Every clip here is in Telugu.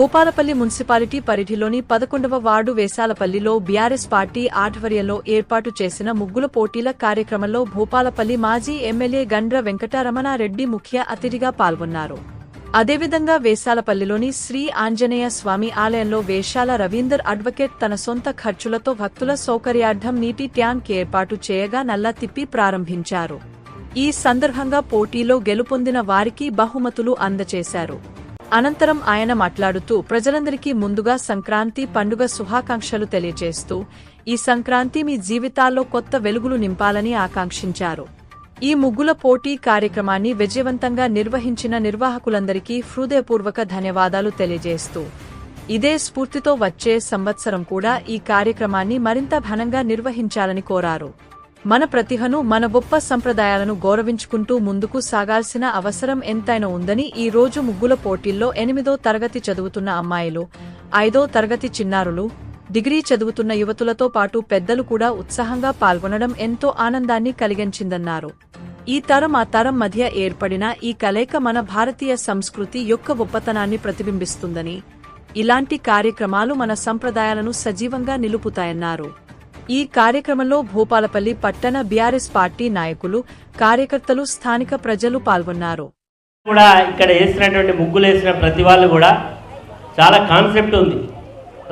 భూపాలపల్లి మున్సిపాలిటీ పరిధిలోని పదకొండవ వార్డు వేసాలపల్లిలో బీఆర్ఎస్ పార్టీ ఆధ్వర్యంలో ఏర్పాటు చేసిన ముగ్గుల పోటీల కార్యక్రమంలో భూపాలపల్లి మాజీ ఎమ్మెల్యే గండ్ర వెంకటరమణారెడ్డి ముఖ్య అతిథిగా పాల్గొన్నారు. అదేవిధంగా వేసాలపల్లిలోని శ్రీ ఆంజనేయ స్వామి ఆలయంలో వేషాల రవీందర్ అడ్వకేట్ తన సొంత ఖర్చులతో భక్తుల సౌకర్యార్థం నీటి ట్యాంక్ ఏర్పాటు చేయగా నల్ల తిప్పి ప్రారంభించారు. ఈ సందర్భంగా పోటీలో గెలుపొందిన వారికి బహుమతులు అందజేశారు. అనంతరం ఆయన మాట్లాడుతూ ప్రజలందరికీ ముందుగా సంక్రాంతి పండుగ శుభాకాంక్షలు తెలియజేస్తూ ఈ సంక్రాంతి మీ జీవితాల్లో కొత్త వెలుగులు నింపాలని ఆకాంక్షించారు. ఈ ముగ్గుల పోటీ కార్యక్రమాన్ని విజయవంతంగా నిర్వహించిన నిర్వాహకులందరికీ హృదయపూర్వక ధన్యవాదాలు తెలియజేస్తూ ఇదే స్ఫూర్తితో వచ్చే సంవత్సరం కూడా ఈ కార్యక్రమాన్ని మరింత ఘనంగా నిర్వహించాలని కోరారు. మన ప్రతిభను మన గొప్ప సంప్రదాయాలను గౌరవించుకుంటూ ముందుకు సాగాల్సిన అవసరం ఎంతైనా ఉందని ఈ రోజు ముగ్గుల పోటీల్లో ఎనిమిదో తరగతి చదువుతున్న అమ్మాయిలు ఐదో తరగతి చిన్నారులు డిగ్రీ చదువుతున్న యువతులతో పాటు పెద్దలు కూడా ఉత్సాహంగా పాల్గొనడం ఎంతో ఆనందాన్ని కలిగించిందన్నారు. ఈ తరం ఆ తరం మధ్య ఏర్పడిన ఈ కలయిక మన భారతీయ సంస్కృతి యొక్క గొప్పతనాన్ని ప్రతిబింబిస్తుందని ఇలాంటి కార్యక్రమాలు మన సంప్రదాయాలను సజీవంగా నిలుపుతాయన్నారు. ఈ కార్యక్రమంలో భూపాలపల్లి పట్టణ బీఆర్ఎస్ పార్టీ నాయకులు కార్యకర్తలు స్థానిక ప్రజలు పాల్గొన్నారు. కూడా ఇక్కడ వేసినటువంటి ముగ్గులు వేసిన ప్రతి వాళ్ళు కూడా చాలా కాన్సెప్ట్ ఉంది.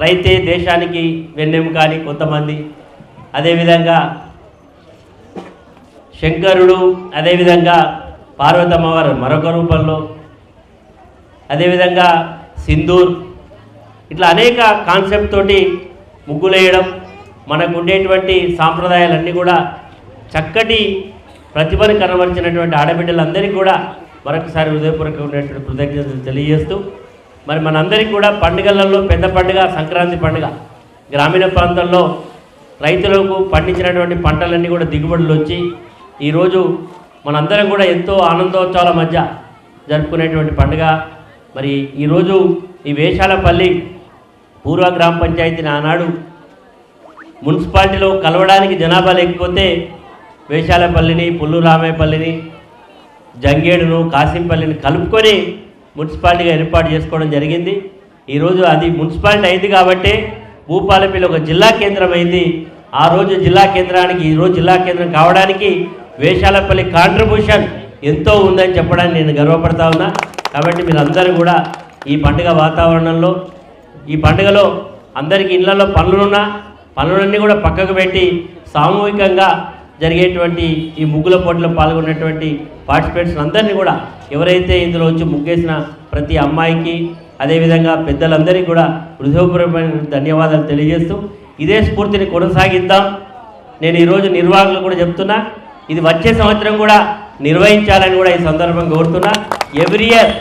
రైతే దేశానికి వెన్నెము కానీ కొంతమంది అదేవిధంగా శంకరుడు అదేవిధంగా పార్వతమ్మవారు మరొక రూపంలో అదేవిధంగా సింధూర్ ఇట్లా అనేక కాన్సెప్ట్ తోటి ముగ్గులేయడం మనకు ఉండేటువంటి సాంప్రదాయాలన్నీ కూడా చక్కటి ప్రతిభను కనబరిచినటువంటి ఆడబిడ్డలందరికీ కూడా మరొకసారి హృదయపూర్వక ఉండేటువంటి కృతజ్ఞతలు తెలియజేస్తూ మరి మనందరికీ కూడా పండుగలలో పెద్ద పండుగ సంక్రాంతి పండుగ గ్రామీణ ప్రాంతంలో రైతులకు పండించినటువంటి పంటలన్నీ కూడా దిగుబడులు వచ్చి ఈరోజు మనందరం కూడా ఎంతో ఆనందోత్సవాల మధ్య జరుపుకునేటువంటి పండుగ. మరి ఈరోజు ఈ వేషాలపల్లి పూర్వ గ్రామ పంచాయతీని ఆనాడు మున్సిపాలిటీలో కలవడానికి జనాభా లేకపోతే వేషాలపల్లిని పుల్లు రామేపల్లిని జంగేడును కాసింపల్లిని కలుపుకొని మున్సిపాలిటీగా ఏర్పాటు చేసుకోవడం జరిగింది. ఈరోజు అది మున్సిపాలిటీ అయింది కాబట్టి భూపాలపల్లి ఒక జిల్లా కేంద్రం అయింది. ఆ రోజు జిల్లా కేంద్రానికి ఈరోజు జిల్లా కేంద్రం కావడానికి వేషాలపల్లి కాంట్రిబ్యూషన్ ఎంతో ఉందని చెప్పడానికి నేను గర్వపడతా ఉన్నా. కాబట్టి మీరందరూ కూడా ఈ పండుగ వాతావరణంలో ఈ పండుగలో అందరికీ ఇళ్ళలో పనులున్నా పనులన్నీ కూడా పక్కకు పెట్టి సామూహికంగా జరిగేటువంటి ఈ ముగ్గుల పోటీలో పాల్గొన్నటువంటి పార్టిసిపేట్స్ అందరినీ కూడా ఎవరైతే ఇందులో వచ్చి ముగ్గేసిన ప్రతి అమ్మాయికి అదేవిధంగా పెద్దలందరికీ కూడా హృదయపూర్వకమైన ధన్యవాదాలు తెలియజేస్తూ ఇదే స్ఫూర్తిని కొనసాగిద్దాం. నేను ఈరోజు నిర్వాహకులు కూడా చెప్తున్నా ఇది వచ్చే సంవత్సరం కూడా నిర్వహించాలని కూడా ఈ సందర్భంగా కోరుతున్నా. ఎవ్రీ ఇయర్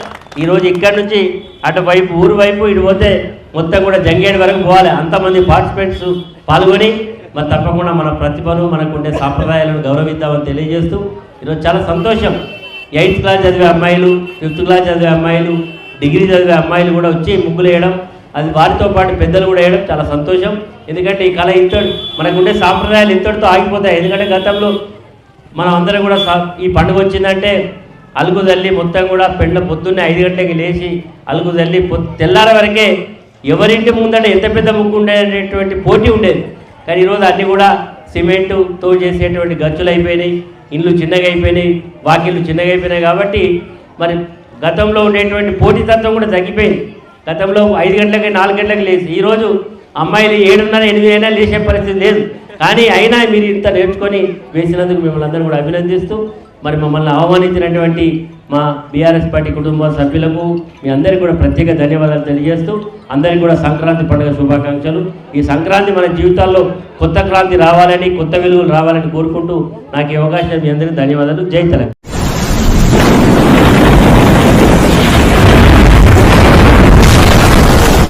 ఈరోజు ఇక్కడ నుంచి అటువైపు ఊరు వైపు ఇటు పోతే మొత్తం కూడా జంగేడు వరకు పోవాలి. అంతమంది పార్టిసిపెంట్స్ పాల్గొని మరి తప్పకుండా మన ప్రతిభను మనకుండే సాంప్రదాయాలను గౌరవిద్దామని తెలియజేస్తూ ఈరోజు చాలా సంతోషం. ఎయిత్ క్లాస్ చదివే అమ్మాయిలు ఫిఫ్త్ క్లాస్ చదివే అమ్మాయిలు డిగ్రీ చదివే అమ్మాయిలు కూడా వచ్చి ముగ్గులు వేయడం అది వారితో పాటు పెద్దలు కూడా వేయడం చాలా సంతోషం. ఎందుకంటే ఈ కళ ఇంత మనకుండే సాంప్రదాయాలు ఇంతటితో ఆగిపోతాయి. ఎందుకంటే గతంలో మనం అందరం కూడా ఈ పండుగ వచ్చిందంటే అలుగు తల్లి మొత్తం కూడా పెండ్ల పొద్దున్నే ఐదు గంటలకి లేచి అలుగు తల్లి పొ తెల్లార వరకే ఎవరింటి ముందట ఎంత పెద్ద ముగ్గు ఉండేటటువంటి పోటీ ఉండేది. కానీ ఈరోజు అన్నీ కూడా సిమెంటుతో చేసేటువంటి గచ్చులు అయిపోయినాయి ఇండ్లు చిన్నగా అయిపోయినాయి వాకిళ్ళు చిన్నగా అయిపోయినాయి కాబట్టి మరి గతంలో ఉండేటువంటి పోటీతత్వం కూడా తగ్గిపోయింది. గతంలో ఐదు గంటలకి నాలుగు గంటలకు లేచి ఈరోజు అమ్మాయిలు ఏడున్నర ఎనిమిది అయినా లేచే పరిస్థితి లేదు. కానీ అయినా మీరు ఇంత నేర్చుకొని వేసినందుకు మిమ్మల్ని అందరూ కూడా అభినందిస్తూ మరి మమ్మల్ని ఆహ్వానించినటువంటి మా బీఆర్ఎస్ పార్టీ కుటుంబ సభ్యులకు మీ అందరికీ కూడా ప్రత్యేక ధన్యవాదాలు తెలియజేస్తూ అందరికీ కూడా సంక్రాంతి పండుగ శుభాకాంక్షలు. ఈ సంక్రాంతి మన జీవితాల్లో కొత్త క్రాంతి రావాలని కొత్త విలువలు రావాలని కోరుకుంటూ నాకు ఈ అవకాశం మీ అందరికీ ధన్యవాదాలు. జై తెలంగాణ.